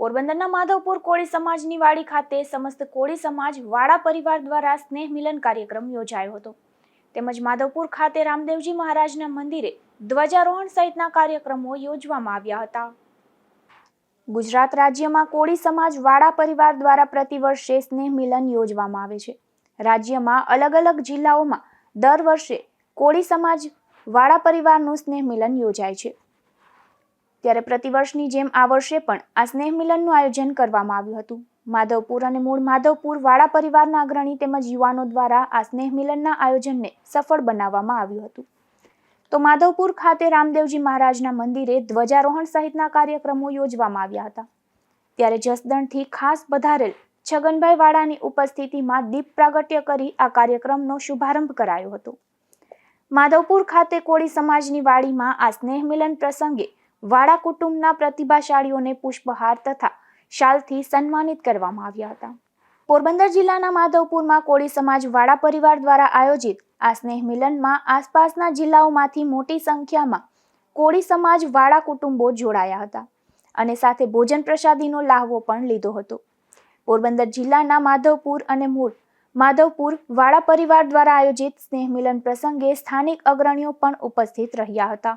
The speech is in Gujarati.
પોરબંદરના માધવપુર કોળી સમાજની વાડી ખાતે સમસ્ત કોળી સમાજ વાડા પરિવાર દ્વારા સ્નેહ મિલન કાર્યક્રમ યોજાયો હતો. તેમજ માધવપુર ખાતે રામદેવજી મહારાજના મંદિરે ધ્વજારોહણ સહિતના કાર્યક્રમો યોજવામાં આવ્યા હતા. ગુજરાત રાજ્યમાં કોળી સમાજ વાડા પરિવાર દ્વારા પ્રતિવર્ષે સ્નેહ મિલન યોજવામાં આવે છે. રાજ્યમાં અલગ અલગ જિલ્લાઓમાં દર વર્ષે કોળી સમાજ વાડા પરિવારનું સ્નેહ મિલન યોજાય છે. ત્યારે પ્રતિવર્ષની જેમ આ વર્ષે પણ આ સ્નેહ મિલનનું આયોજન કરવામાં આવ્યું હતું. માધવપુર અને મૂળ માધવપુર વાળા પરિવારના અગ્રણી તેમજ યુવાનો દ્વારા આ સ્નેહ મિલનના આયોજનને સફળ બનાવવામાં આવ્યું હતું. તો માધવપુર ખાતે રામદેવજી મહારાજના મંદિરે ધ્વજારોહણ સહિતના કાર્યક્રમો યોજવામાં આવ્યા હતા. ત્યારે જસદણથી ખાસ પધારેલ છગનભાઈ વાડાની ઉપસ્થિતિમાં દીપ પ્રાગટ્ય કરી આ કાર્યક્રમનો શુભારંભ કરાયો હતો. માધવપુર ખાતે કોળી સમાજની વાડીમાં આ સ્નેહ મિલન પ્રસંગે વાડા કુટુંબના પ્રતિભાશાળીઓને પુષ્પહાર તથા શાલથી સન્માનિત કરવામાં આવ્યા હતા. પોરબંદર જિલ્લાના માધવપુરમાં કોળી સમાજ વાડા પરિવાર દ્વારા આયોજિત આ સ્નેહ મિલનમાં આસપાસના જિલ્લાઓમાંથી મોટી સંખ્યામાં કોળી સમાજ વાડા કુટુંબો જોડાયા હતા અને સાથે ભોજન પ્રસાદીનો લાહવો પણ લીધો હતો. પોરબંદર જિલ્લાના માધવપુર અને મૂળ માધવપુર વાડા પરિવાર દ્વારા આયોજિત સ્નેહ મિલન પ્રસંગે સ્થાનિક અગ્રણીઓ પણ ઉપસ્થિત રહ્યા હતા.